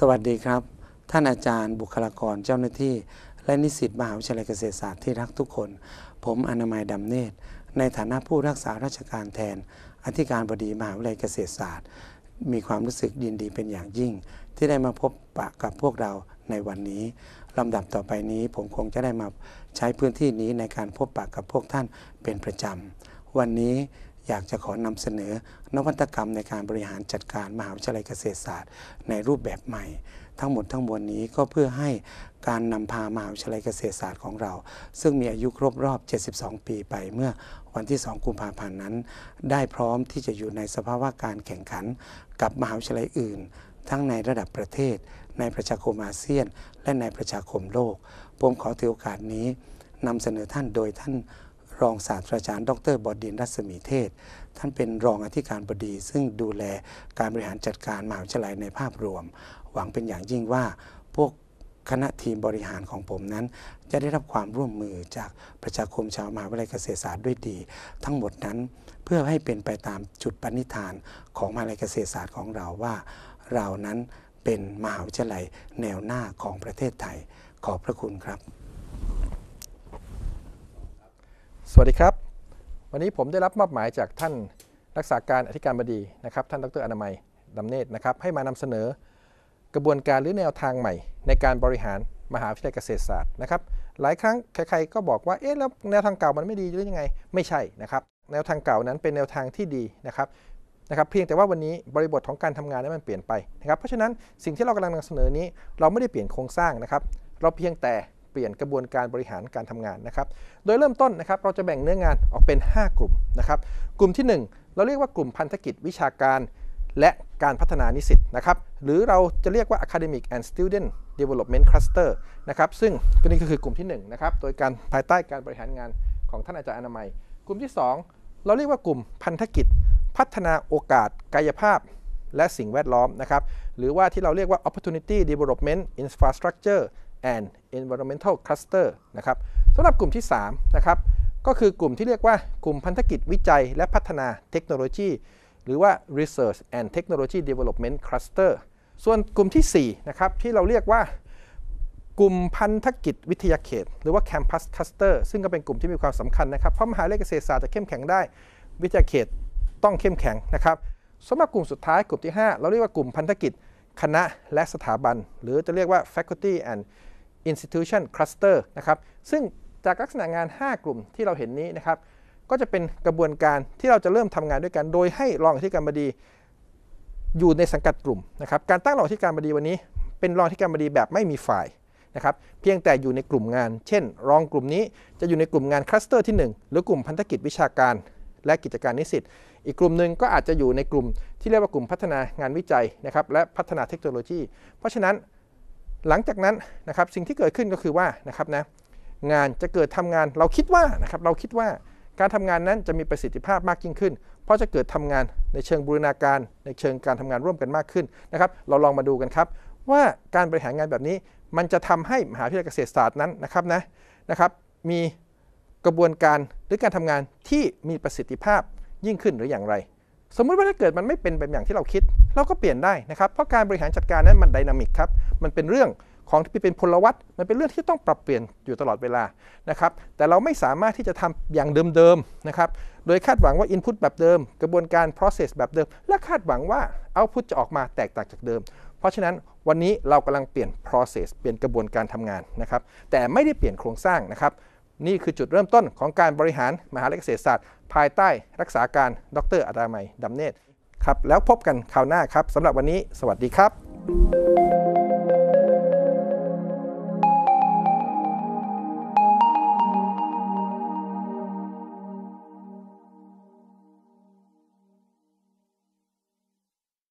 สวัสดีครับ ท่านอาจารย์บุคลากรเจ้าหน้าที่ และนิสิตมหาวิทยาลัยเกษตรศาสตร์ที่รักทุกคน ผมอนามัยดำเนตร ในฐานะผู้รักษาราชการแทน อธิการบดีมหาวิทยาลัยเกษตรศาสตร์ มีความรู้สึกยินดีเป็นอย่างยิ่ง ที่ได้มาพบปะกับพวกเราในวันนี้ลำดับต่อไปนี้ ผมคงจะได้มาใช้พื้นที่นี้ในการพบปะกับพวกท่านเป็นประจำวันนี้ อยากจะขอนำเสนอนวัตกรรมในการบริหารจัดการมหาวิทยาลัยเกษตรศาสตร์ ในรูปแบบใหม่ ทั้งหมดทั้งมวลนี้ก็เพื่อให้การนำพามหาวิทยาลัยเกษตรศาสตร์ของเรา ซึ่งมีอายุครบรอบ 72 ปีไปเมื่อวันที่ 2 กุมภาพันธ์นั้น ได้พร้อมที่จะอยู่ในสภาวะการแข่งขันกับมหาวิทยาลัยอื่น ทั้งในระดับประเทศ ในประชาคมอาเซียน และในประชาคมโลก ผมขอถือโอกาสนี้นำเสนอท่านโดยท่าน รองศาสตราจารย์ ดรบดินร์รัศมีเทศ ท่านเป็นรองอธิการบดี ซึ่งดูแลการบริหารจัดการมหาวิทยาลัยในภาพรวม หวังเป็นอย่างยิ่งว่าพวกคณะทีมบริหารของผมนั้น จะได้รับความร่วมมือจากประชาคมชาวมหาวิทยาลัยเกษตรศาสตร์ด้วยดี ทั้งหมดนั้นเพื่อให้เป็นไปตามจุดปณิธานของมหาวิทยาลัยเกษตรศาสตร์ของเราว่า เรานั้นเป็นมหาวิทยาลัยแนวหน้าของประเทศไทย ขอบพระคุณครับ สวัสดีครับ วันนี้ผมได้รับมอบหมายจากท่านรักษาการอธิการบดีนะครับ ท่านดรอนามัยดำเนตรนะครับ ให้มานำเสนอกระบวนการหรือแนวทางใหม่ ในการบริหารมหาวิทยาลัยเกษตรศาสตร์นะครับ หลายครั้งใครๆก็บอกว่าเอ๊ะแล้วแนวทางเก่ามันไม่ดีหรือยังไง ไม่ใช่นะครับ แนวทางเก่านั้นเป็นแนวทางที่ดีนะครับนะครับ เพียงแต่ว่าวันนี้บริบทของการทำงานนั้นมันเปลี่ยนไปนะครับ เพราะฉะนั้นสิ่งที่เรากำลังนำเสนอนี้เราไม่ได้เปลี่ยนโครงสร้างนะครับ เราเพียงแต่ เปลี่ยนกระบวนการบริหารการทำงานนะครับ โดยเริ่มต้นนะครับเราจะแบ่งเนื้องานออกเป็น 5 กลุ่มนะครับ กลุ่มที่ 1 เราเรียกว่ากลุ่มพันธกิจวิชาการ และการพัฒนานิสิตนะครับ หรือเราจะเรียกว่า academic and student development cluster นะครับ ซึ่งก็นี่ก็คือกลุ่มที่1นะครับ โดยการภายใต้การบริหารงานของท่านอาจารย์อนามัย กลุ่มที่ 2 เราเรียกว่ากลุ่มพันธกิจ พัฒนาโอกาส กายภาพ และสิ่งแวดล้อมนะครับ หรือว่าที่เราเรียกว่า opportunity development infrastructure and environmental cluster นะครับสำหรับกลุ่มที่ 3 นะครับ ก็คือกลุ่มที่เรียกว่ากลุ่มพันธกิจวิจัยและพัฒนาเทคโนโลยี หรือว่า research and technology development cluster ส่วนกลุ่มที่4นะครับที่เราเรียกว่ากลุ่มพันธกิจวิทยาเขต หรือว่า campus cluster ซึ่งก็เป็นกลุ่มที่มีความสำคัญนะครับ เพราะมหาวิทยาลัยเกษตรศาสตร์จะเข้มแข็งได้ วิทยาเขตต้องเข้มแข็งนะครับสำหรับกลุ่มสุดท้ายกลุ่มที่ 5 เราเรียกว่ากลุ่มพันธกิจคณะและสถาบัน หรือจะเรียกว่า faculty and institution cluster นะครับซึ่งจากลักษณะงาน 5 กลุ่มที่เราเห็นนี้นะครับก็จะเป็นกระบวนการที่เราจะเริ่มทำงานด้วยกัน โดยให้รองอธิการบดีอยู่ในสังกัดกลุ่มนะครับการตั้งรองอธิการบดีวันนี้ เป็นรองอธิการบดีแบบไม่มีฝ่ายนะครับเพียงแต่อยู่ในกลุ่มงาน เช่น รองกลุ่มนี้จะอยู่ในกลุ่มงานคลัสเตอร์ที่ 1 หรือกลุ่มพันธกิจวิชาการ และกิจการนิสิตอีกกลุ่มหนึ่งก็อาจจะอยู่ในกลุ่มที่เรียกว่ากลุ่มพัฒนางานวิจัยนะครับและพัฒนาเทคโนโลยี เพราะฉะนั้น หลังจากนั้นนะครับสิ่งที่เกิดขึ้นก็คือว่านะครับนะงานจะเกิดทำงานเราคิดว่านะครับเราคิดว่าการทำงานนั้นจะมีประสิทธิภาพมากยิ่งขึ้น เพราะจะเกิดทำงานในเชิงบูรณาการ ในเชิงการทำงานร่วมกันมากขึ้นนะครับ เราลองมาดูกันครับ ว่าการบริหารงานแบบนี้ มันจะทำให้มหาวิทยาลัยเกษตรศาสตร์นั้นนะครับนะนะครับ มีกระบวนการหรือการทำงานที่มีประสิทธิภาพยิ่งขึ้นหรืออย่างไร สมมุติว่าถ้าเกิดมันไม่เป็นแบบอย่างที่เราคิด เราก็เปลี่ยนได้นะครับเพราะการบริหารจัดการนั้นมันดินามิกครับ มันเป็นเรื่องของที่เป็นพลวัตมันเป็นเรื่องที่ต้องปรับเปลี่ยนอยู่ตลอดเวลานะครับ แต่เราไม่สามารถที่จะทำอย่างเดิมๆนะครับ โดยคาดหวังว่า Input แบบเดิม กระบวนการ process แบบเดิม และคาดหวังว่า Output จะออกมาแตกต่างจากเดิม เพราะฉะนั้นวันนี้เรากำลังเปลี่ยน process เปลี่ยนกระบวนการทำงานนะครับ แต่ไม่ได้เปลี่ยนโครงสร้างนะครับ นี่คือจุดเริ่มต้นของการบริหารมหาวิทยาลัยเกษตรศาสตร์ ภายใต้รักษาการ ดรอาดามัยดำเนตรครับ แล้วพบกันคราวหน้าครับสำหรับวันนี้ สวัสดีครับ